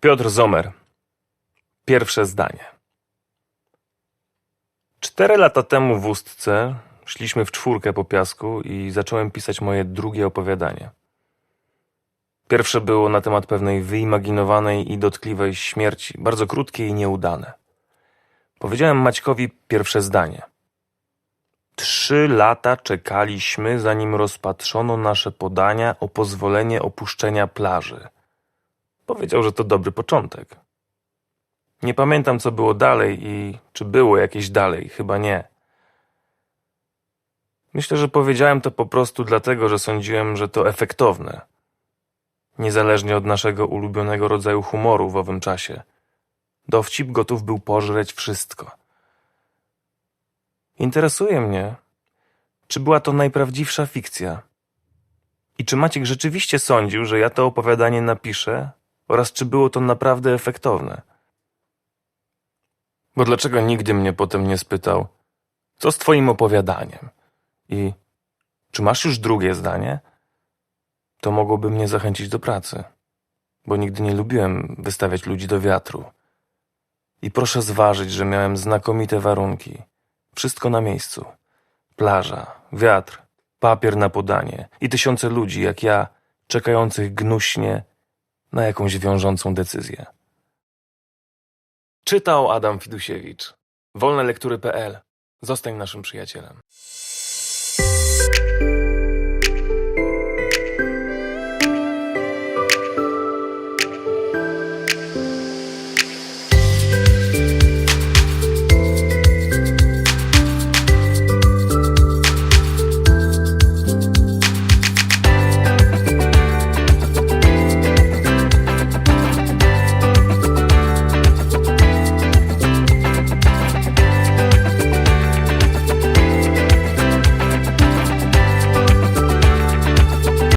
Piotr Zomer. Pierwsze zdanie. Cztery lata temu w Ustce szliśmy w czwórkę po piasku i zacząłem pisać moje drugie opowiadanie. Pierwsze było na temat pewnej wyimaginowanej i dotkliwej śmierci, bardzo krótkie i nieudane. Powiedziałem Maćkowi pierwsze zdanie. Trzy lata czekaliśmy, zanim rozpatrzono nasze podania o pozwolenie opuszczenia plaży. Powiedział, że to dobry początek. Nie pamiętam, co było dalej i czy było jakieś dalej, chyba nie. Myślę, że powiedziałem to po prostu dlatego, że sądziłem, że to efektowne. Niezależnie od naszego ulubionego rodzaju humoru w owym czasie. Dowcip gotów był pożreć wszystko. Interesuje mnie, czy była to najprawdziwsza fikcja. I czy Maciek rzeczywiście sądził, że ja to opowiadanie napiszę, oraz czy było to naprawdę efektowne? Bo dlaczego nigdy mnie potem nie spytał, co z twoim opowiadaniem? I czy masz już drugie zdanie? To mogłoby mnie zachęcić do pracy, bo nigdy nie lubiłem wystawiać ludzi do wiatru. I proszę zważyć, że miałem znakomite warunki. Wszystko na miejscu. Plaża, wiatr, papier na podanie i tysiące ludzi jak ja, czekających gnuśnie na jakąś wiążącą decyzję. Czytał Adam Fidusiewicz. Wolnelektury.pl. Zostań naszym przyjacielem.